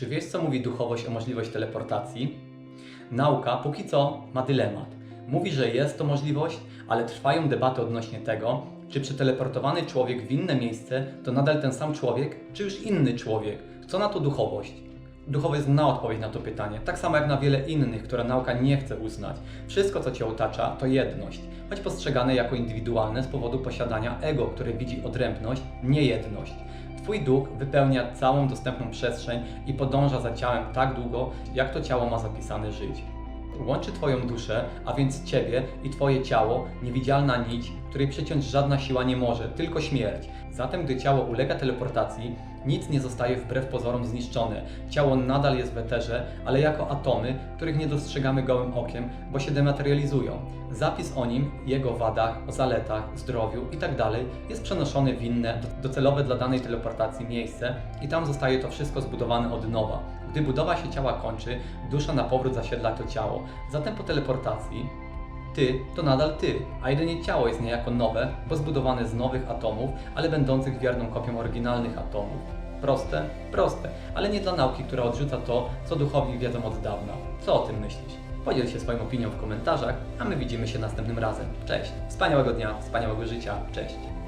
Czy wiesz, co mówi duchowość o możliwość teleportacji? Nauka póki co ma dylemat. Mówi, że jest to możliwość, ale trwają debaty odnośnie tego, czy przeteleportowany człowiek w inne miejsce to nadal ten sam człowiek, czy już inny człowiek. Co na to duchowość? Duchowość zna odpowiedź na to pytanie, tak samo jak na wiele innych, które nauka nie chce uznać. Wszystko, co cię otacza, to jedność, choć postrzegane jako indywidualne z powodu posiadania ego, które widzi odrębność, nie jedność. Twój duch wypełnia całą dostępną przestrzeń i podąża za ciałem tak długo, jak to ciało ma zapisane żyć. Łączy Twoją duszę, a więc Ciebie i Twoje ciało, niewidzialna nić, której przeciąć żadna siła nie może, tylko śmierć. Zatem, gdy ciało ulega teleportacji, nic nie zostaje wbrew pozorom zniszczone. Ciało nadal jest w eterze, ale jako atomy, których nie dostrzegamy gołym okiem, bo się dematerializują. Zapis o nim, jego wadach, o zaletach, zdrowiu itd. jest przenoszony w inne, docelowe dla danej teleportacji miejsce i tam zostaje to wszystko zbudowane od nowa. Gdy budowa się ciała kończy, dusza na powrót zasiedla to ciało. Zatem po teleportacji ty to nadal ty, a jedynie ciało jest niejako nowe, bo zbudowane z nowych atomów, ale będących wierną kopią oryginalnych atomów. Proste? Proste, ale nie dla nauki, która odrzuca to, co duchowi wiedzą od dawna. Co o tym myślisz? Podziel się swoją opinią w komentarzach, a my widzimy się następnym razem. Cześć! Wspaniałego dnia, wspaniałego życia. Cześć!